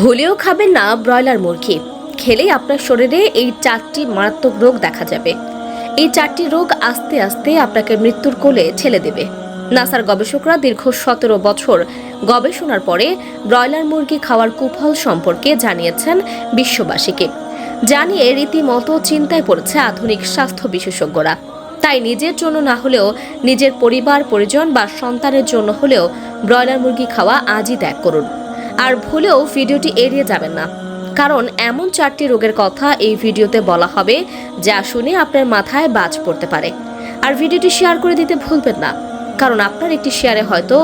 ভুলেও খাবেন না ব্রয়লার মুরগি। খেলেই আপনার শরীরে এই চারটি মারাত্মক রোগ দেখা যাবে। এই চারটি রোগ আস্তে আস্তে আপনাকে মৃত্যুর কোলে ঠেলে দেবে। নাসার গবেষকরা দীর্ঘ সতেরো বছর গবেষণার পরে ব্রয়লার মুরগি খাওয়ার কুফল সম্পর্কে জানিয়েছেন বিশ্ববাসীকে। জানিয়ে রীতিমতো চিন্তায় পড়েছে আধুনিক স্বাস্থ্য বিশেষজ্ঞরা। তাই নিজের জন্য না হলেও নিজের পরিবার, পরিজন বা সন্তানের জন্য হলেও ব্রয়লার মুরগি খাওয়া আজই ত্যাগ করুন। আর ভুলেও ভিডিওটি এড়িয়ে যাবেন না। কারণ এমন চারটি রোগের কথা এই ভিডিওতে বলা হবে, যা শুনে আপনার মাথায় বাজ পড়তে পারে। আর ভিডিওটি শেয়ার করে দিতে ভুলবেন না, কারণ আপনার একটি শেয়ারে হয়তো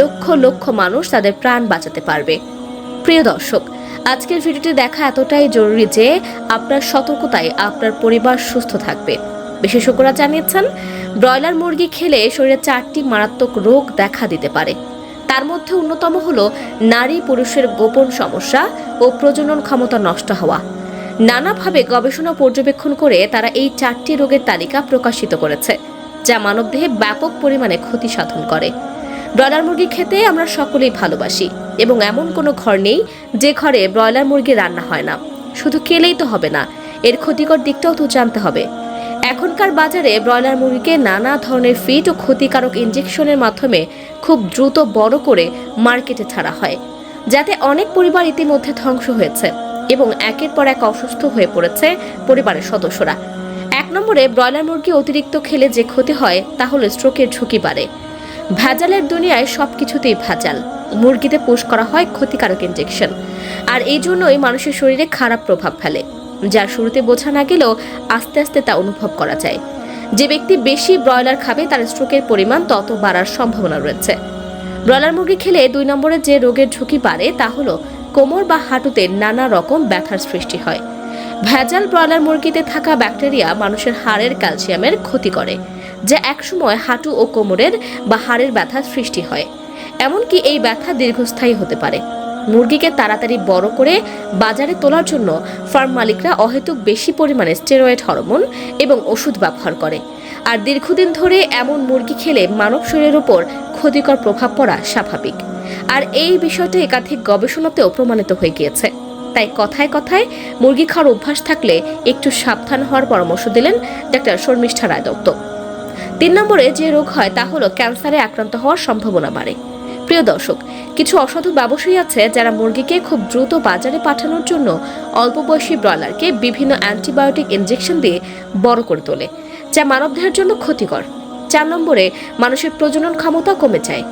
লক্ষ লক্ষ মানুষ তাদের প্রাণ বাঁচাতে পারবে। প্রিয় দর্শক, আজকের ভিডিওটি দেখা এতটাই জরুরি যে আপনার সতর্কতায় আপনার পরিবার সুস্থ থাকবে। বিশেষজ্ঞরা জানিয়েছেন, ব্রয়লার মুরগি খেলে শরীরে চারটি মারাত্মক রোগ দেখা দিতে পারে। তার মধ্যে অন্যতম হল নারী পুরুষের গোপন সমস্যা ও প্রজনন ক্ষমতা নষ্ট হওয়া। নানাভাবে গবেষণা পর্যবেক্ষণ করে তারা এই চারটি রোগের তালিকা প্রকাশিত করেছে, যা মানবদেহে ব্যাপক পরিমাণে ক্ষতি সাধন করে। ব্রয়লার মুরগি খেতে আমরা সকলেই ভালোবাসি এবং এমন কোনো ঘর নেই যে ঘরে ব্রয়লার মুরগি রান্না হয় না। শুধু কেলেই তো হবে না, এর ক্ষতিকর দিকটাও তো জানতে হবে। এখনকার বাজারে ব্রয়লার মুরগিকে নানা ধরনের ফিট ও ক্ষতিকারক ইঞ্জেকশনের মাধ্যমে খুব দ্রুত বড় করে মার্কেটে ছাড়া হয়, যাতে অনেক পরিবার ইতিমধ্যে ধ্বংস হয়েছে এবং একের পর এক অসুস্থ হয়ে পড়েছে পরিবারের সদস্যরা। এক নম্বরে, ব্রয়লার মুরগি অতিরিক্ত খেলে যে ক্ষতি হয়, তা হলো স্ট্রোকের ঝুঁকি বাড়ে। ভেজালের দুনিয়ায় সব কিছুতেই ভেজাল। মুরগিতে পুশ করা হয় ক্ষতিকারক ইঞ্জেকশন আর এই জন্যই মানুষের শরীরে খারাপ প্রভাব ফেলে। যা শুরুতে বোঝা না গেলেও আস্তে আস্তে তা অনুভব করা যায়। যে ব্যক্তি বেশি ব্রয়লার খাবে, তার স্ট্রোকের পরিমাণ তত বাড়ার সম্ভাবনা রয়েছে। ব্রয়লার মুরগি খেলে দুই নম্বরে যে রোগের ঝুঁকি বাড়ে, তা হলো কোমর বা হাঁটুতে নানা রকম ব্যথার সৃষ্টি হয়। ভেজাল ব্রয়লার মুরগিতে থাকা ব্যাকটেরিয়া মানুষের হাড়ের ক্যালসিয়ামের ক্ষতি করে, যা একসময় হাঁটু ও কোমরের বা হাড়ের ব্যথার সৃষ্টি হয়। এমনকি এই ব্যথা দীর্ঘস্থায়ী হতে পারে। মুরগিকে তাড়াতাড়ি বড় করে বাজারে তোলার জন্য ফার্ম মালিকরা অহেতুক বেশি পরিমাণে স্টেরয়েড হরমোন এবং ওষুধ ব্যবহার করে। আর দীর্ঘদিন ধরে এমন মুরগি খেলে মানব শরীরের উপর ক্ষতিকর প্রভাব পড়া স্বাভাবিক। আর এই বিষয়টি একাধিক গবেষণাতেও প্রমাণিত হয়ে গিয়েছে। তাই কথায় কথায় মুরগি খাওয়ার অভ্যাস থাকলে একটু সাবধান হওয়ার পরামর্শ দিলেন ডাক্তার শর্মিষ্ঠা রায় দত্ত। তিন নম্বরে যে রোগ হয় তা হলো ক্যান্সারে আক্রান্ত হওয়ার সম্ভাবনা বাড়ে। প্রিয় দর্শক, কিছু অসাধু ব্যবসায়ী আছে যারা মুরগিকে খুব দ্রুত বাজারে পাঠানোর জন্য অল্প বয়সী ব্রয়লারকে বিভিন্ন অ্যান্টিবায়োটিক ইনজেকশন দিয়ে বড় করে তোলে, যা মানবদেহের জন্য ক্ষতিকর। চার নম্বরে, মানুষের প্রজনন ক্ষমতা কমে যায়।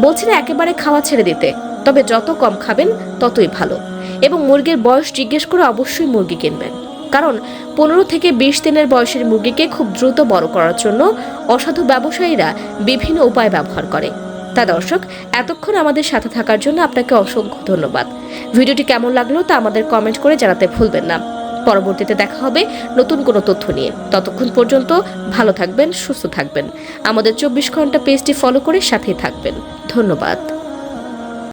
বলছি না, একেবারে খাওয়া ছেড়ে দিতে, তবে যত কম খাবেন, ততই ভালো। এবং মুরগির বয়স জিজ্ঞেস করে অবশ্যই মুরগি কিনবেন। কারণ, পনেরো থেকে বিশ দিনের বয়সের মুরগিকে খুব দ্রুত বড় করার জন্য অসাধু ব্যবসায়ীরা বিভিন্ন উপায় ব্যবহার করে। তা দর্শক, এতক্ষণ আমাদের সাথে থাকার জন্য আপনাকে অসংখ্য ধন্যবাদ। ভিডিওটি কেমন লাগল তা আমাদের কমেন্ট করে জানাতে ভুলবেন না। পরবর্তীতে দেখা হবে নতুন কোনো তথ্য নিয়ে। ততক্ষণ পর্যন্ত ভালো থাকবেন, সুস্থ থাকবেন। আমাদের চব্বিশ ঘণ্টা পেজটি ফলো করে সাথেই থাকবেন। ধন্যবাদ।